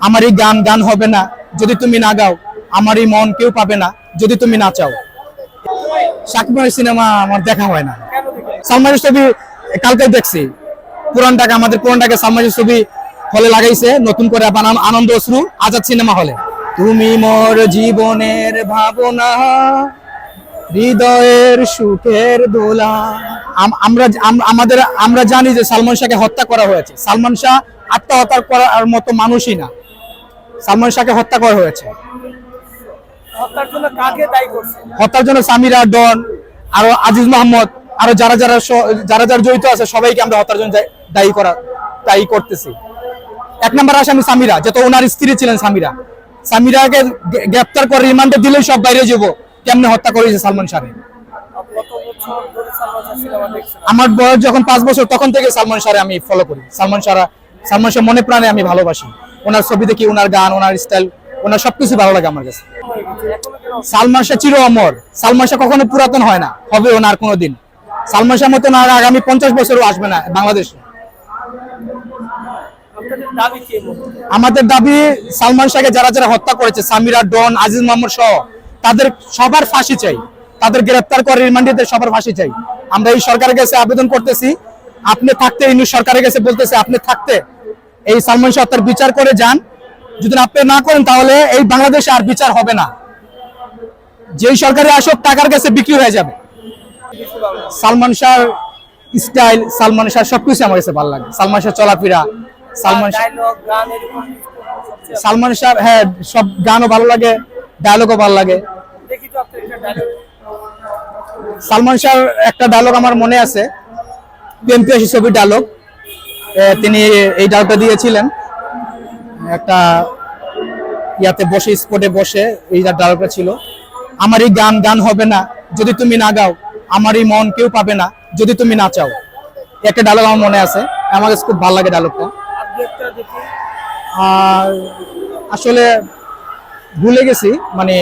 আমার এই গান গান হবে না। যদি তুমি না গাও, আমার এই মন কেউ পাবে না। যদি তুমি না চাও। শাকিব সিনেমা আমার দেখা হয় না। সালমানের ছবি কালকে দেখছি। পুরানটাকে, আমাদের পুরানটাকে সালমানের ছবি হলে লাগাইছে। নতুন করে আনন্দ অশ্রু আজাদ সিনেমা হলে। তুমি মোর জীবনের ভাবনা, হৃদয়ের সুখের দোলা। আম- আমরা আমাদের আমরা জানি যে সালমান শাহকে হত্যা করা হয়েছে। সালমান শাহ আত্মহত্যা করার মতো মানুষই না। সালমান শাহকে হত্যা করা হয়েছে। হত্যার জন্য সামিরা ডন আরও আজিজ মোহাম্মদ আরও যারা যারা যারা যারা জড়িত আছে সবাইকে আমরা হত্যার জন্য দায়ী- করা দায়ী করতেছি। এক নম্বর আসামি সামিরা ওনার স্ত্রী ছিলেন সামিরা। সামিরাকে গ্রেপ্তার করে রিমান্ডে দিলেই সব বাইরে যাব। কেমনে হত্যা করেছে সালমান শাহ? শাহ আমার বয়স যখন পাঁচ বছর তখন থেকে সালমান শাহরে আমি ফলো করি। সালমান শাহরা সালমান শাহ মনে প্রাণে আমি ভালোবাসি। ওনার ছবি দেখি, ওনার গান, ওনার স্টাইল ওনার সবকিছু ভালো লাগে আমার কাছে। সালমান শাহ চির অমর। সালমান শাহ কখনো পুরাতন হয় না, হবে ওনার কোনোদিন। সালমান শাহ মতন আর আগামী পঞ্চাশ বছরও আসবে না বাংলাদেশে। আমাদের দাবি, সালমান শাহকে যারা যারা হত্যা করেছে, সামিরা, ডন, আজিজ মোহাম্মদ সহ, তাদের সবার ফাঁসি চাই। তাদের গ্রেপ্তার করে রিমান্ডে সবার ফাঁসি চাই। আমরা এই সরকারের কাছে আবেদন করতেছি, আপনি থাকতে ইনু সরকারের কাছে বলতেছে, আপনি থাকতে এই সালমান শাহ হত্যার বিচার করে যান। যদি আপনি না করেন তাহলে এই বাংলাদেশে আর বিচার হবে না। যেই সরকারে আসুক টাকার কাছে বিক্রি হয়ে যাবে। সালমান শাহর স্টাইল সালমান শাহ সবকিছু আমার কাছে ভালো লাগে। সালমান শাহ চলাফেরা সালমান শাহ সালমান শাহ হ্যাঁ সব গানও ভালো লাগে ডায়লগও ভালো লাগে। সালমান শাহর একটা ডায়লগ আমার মনে আছে। প্রেম পিয়াসী ছবির ডায়লগ তিনি এই ডায়লগটা দিয়েছিলেন। একটা ইয়াতে বসে, স্পটে বসে এই ডায়লগটা ছিল। আমার এই গান গান হবে না। যদি তুমি না গাও আমার এই মন কেউ পাবে না। যদি তুমি না চাও। একটা ডায়লগ আমার মনে আছে। আমার কাছে খুব ভালো লাগে ডায়লগটা। আর আসলে ভুলে গেছি মানে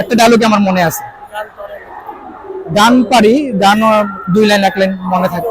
একটা ডায়লগ আমার মনে আছে। গান পারি গান দুই লাইন, এক লাইন মনে থাকে।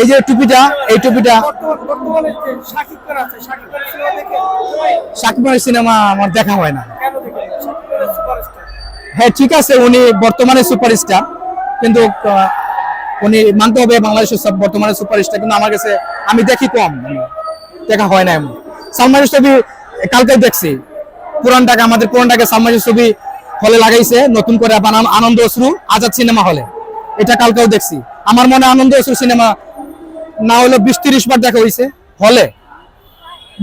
এই যে টুপিটা এই টুপিটা। খানের সিনেমা আমার দেখা হয় না। হ্যাঁ ঠিক আছে উনি বর্তমানে সুপারস্টার কিন্তু উনি মানতে হবে বাংলাদেশের সব বর্তমানে সুপারস্টার কিন্তু আমার কাছে আমি দেখি কম। দেখা হয় না এমন। সালমানের ছবি কালকে দেখছি। পুরানটাকে আমাদের পুরানটাকে সালমানের ছবি হলে লাগাইছে নতুন করে বানান আনন্দ অশ্রু আজাদ সিনেমা হলে। এটা কালকেও দেখছি। আমার মনে আনন্দ অশ্রু সিনেমা না হলো বিশ তিরিশ বার দেখা হয়েছে হলে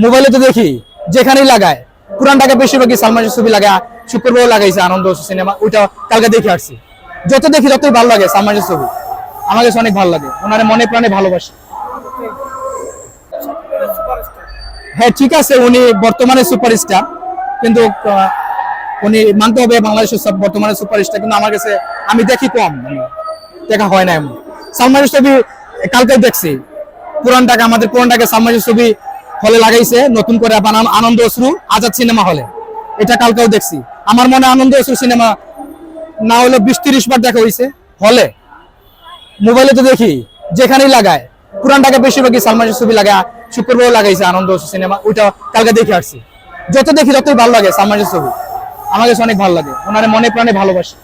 মোবাইলে তো দেখি, যেখানেই লাগায়, পুরানটাকে বেশিরভাগই সালমানের ছবি লাগায় শুক্রবার লাগাইছে আনন্দ সিনেমা, ওইটা কালকে দেখে আসছি। যত দেখি ততই ভালো লাগে সালমানের ছবি। আমার কাছে অনেক ভালো লাগে, ওনার মনে প্রাণে ভালোবাসি। হ্যাঁ ঠিক আছে, উনি বর্তমানে সুপারস্টার, কিন্তু উনি মানতে হবে বাংলাদেশের সব বর্তমানে সুপারস্টার, কিন্তু আমার কাছে, আমি দেখি কম, দেখা হয় না এমন। সালমানের ছবি কালকে দেখছি। পুরানটাকে আমাদের পুরানটাকে সালমানের ছবি হলে লাগাইছে, নতুন করে আনন্দ অশ্রু, আজাদ সিনেমা হলে। এটা কালকেও দেখছি। আমার মনে আনন্দ অশ্রু সিনেমা না হলো বিশ তিরিশ বার দেখা হয়েছে হলে। মোবাইলে তো দেখি, যেখানেই লাগায়। পুরানটাকে বেশিরভাগই সালমানের ছবি লাগায় শুক্রবার লাগাইছে আনন্দ সিনেমা, ওইটা কালকে দেখে আসছি। যত দেখি ততই ভালো লাগে সালমানের ছবি। আমার কাছে অনেক ভালো লাগে, ওনার মনে প্রাণে ভালোবাসি।